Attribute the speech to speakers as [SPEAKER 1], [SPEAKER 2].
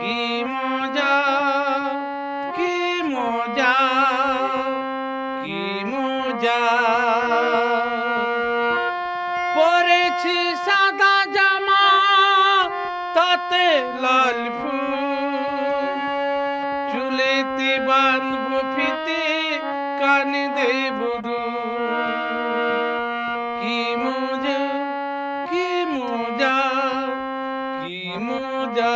[SPEAKER 1] কি মজা কি মজা কি মজা। পরেছি সাদা জামা, তাতে লাল চুলেতে বাঁধব ফিতে, কানে দেব কি মজা কি মজা। ਮੂਜਾ